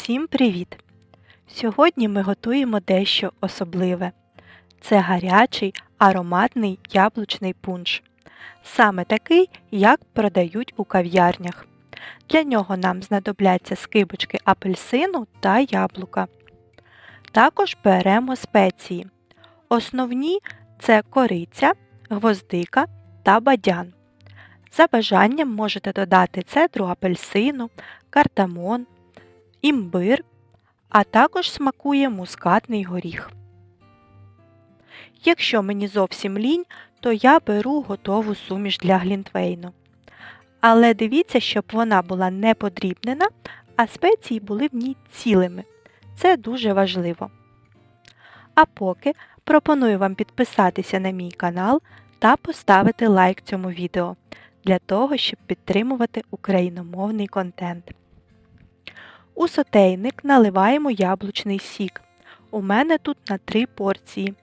Усім привіт! Сьогодні ми готуємо дещо особливе. Це гарячий ароматний яблучний пунш. Саме такий, як продають у кав'ярнях. Для нього нам знадобляться скибочки апельсину та яблука. Також беремо спеції. Основні це кориця, гвоздика та бадян. За бажанням можете додати цедру апельсину, кардамон, імбир, а також смакує мускатний горіх. Якщо мені зовсім лінь, то я беру готову суміш для глінтвейну. Але дивіться, щоб вона була не подрібнена, а спеції були в ній цілими. Це дуже важливо. А поки пропоную вам підписатися на мій канал та поставити лайк цьому відео для того, щоб підтримувати україномовний контент. У сотейник наливаємо яблучний сік. У мене тут на 3 порції.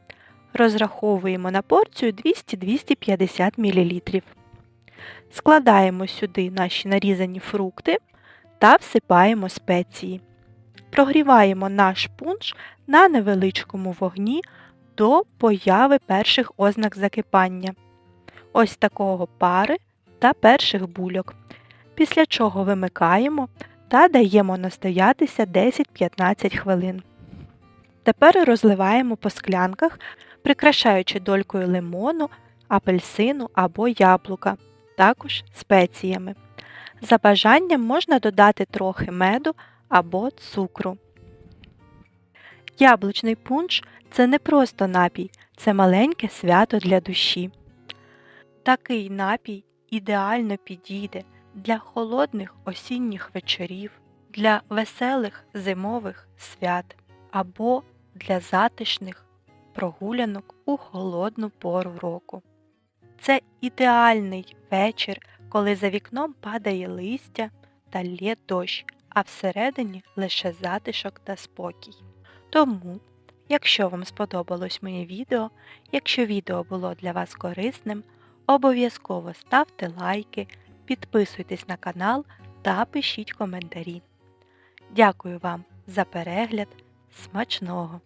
Розраховуємо на порцію 200-250 мл. Складаємо сюди наші нарізані фрукти та всипаємо спеції. Прогріваємо наш пунш на невеличкому вогні до появи перших ознак закипання. Ось такого пари та перших бульок. Після чого вимикаємо та даємо настоятися 10-15 хвилин. Тепер розливаємо по склянках, прикрашаючи долькою лимону, апельсину або яблука, також спеціями. За бажанням можна додати трохи меду або цукру. Яблучний пунш це не просто напій, це маленьке свято для душі. Такий напій ідеально підійде для холодних осінніх вечорів, для веселих зимових свят або для затишних прогулянок у холодну пору року. Це ідеальний вечір, коли за вікном падає листя та лє дощ, а всередині лише затишок та спокій. Тому, якщо вам сподобалось моє відео, якщо відео було для вас корисним, обов'язково ставте лайки, підписуйтесь на канал та пишіть коментарі. Дякую вам за перегляд. Смачного!